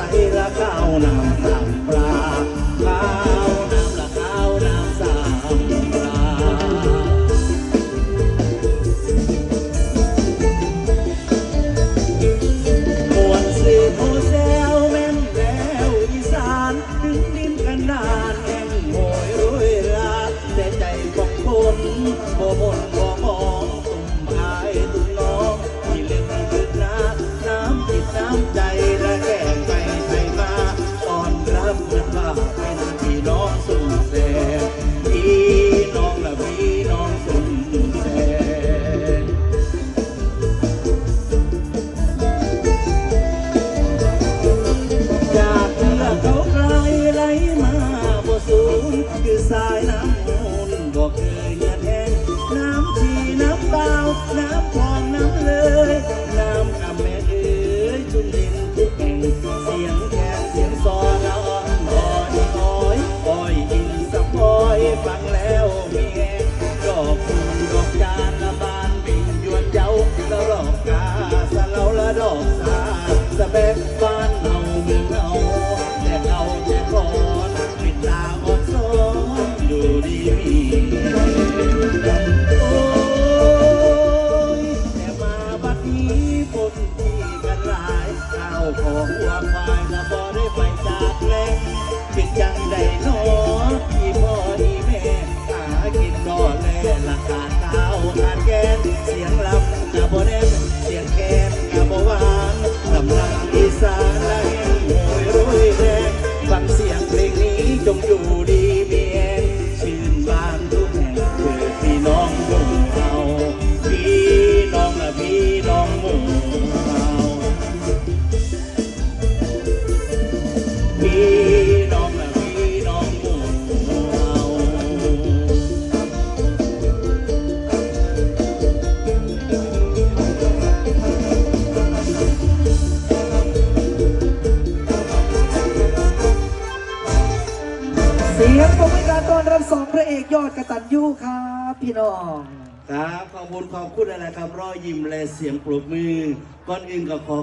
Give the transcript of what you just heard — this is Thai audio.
ใสละข้าวน้ำสามปลาข้าวน้ำละข้าวน้ำสามปลามวนสื่อโพแซวแม่นแล้วอีสานถึงดินกันดานแห่งโหยรวยราแต่ใจของคนบ่มน เฟังแล้วมีแหงดอกคูณดอกจานละบานบิ่งยวนเจ้าละรอกกาสะเลาละดอกสาสะแบกบ้านเฮาเมืองเฮาแต่เอาแต่ก่อนปิดตาอดซ้อนอยู่ดีมีโอ้ยแต่มาบัดนี้ฝนที่กันหลายข้าวของหัวควายละบ่ได้ไปจากแหล่งป็นจังใด ลละขาดข้าวขาดแกนเสียงลำกะบ่แน่นเสียงแกนกะบ่หวานลำลังอีสานละแห่งโหยโรยแรงฟังเสียงเพลงนี้จงอยู่ดีมีแรงชื่นบานทุกแห่งเกิดพี่น้องหมู่เราพี่น้องละพี่น้องหมู่ อนรับสองพระเอกยอดกระตันยูครับพี่น้อง ครับขอบคุณขอบคุณอะไรครับรอยยิ้มและเสียงปรบมือก่อนอื่นก็ขอ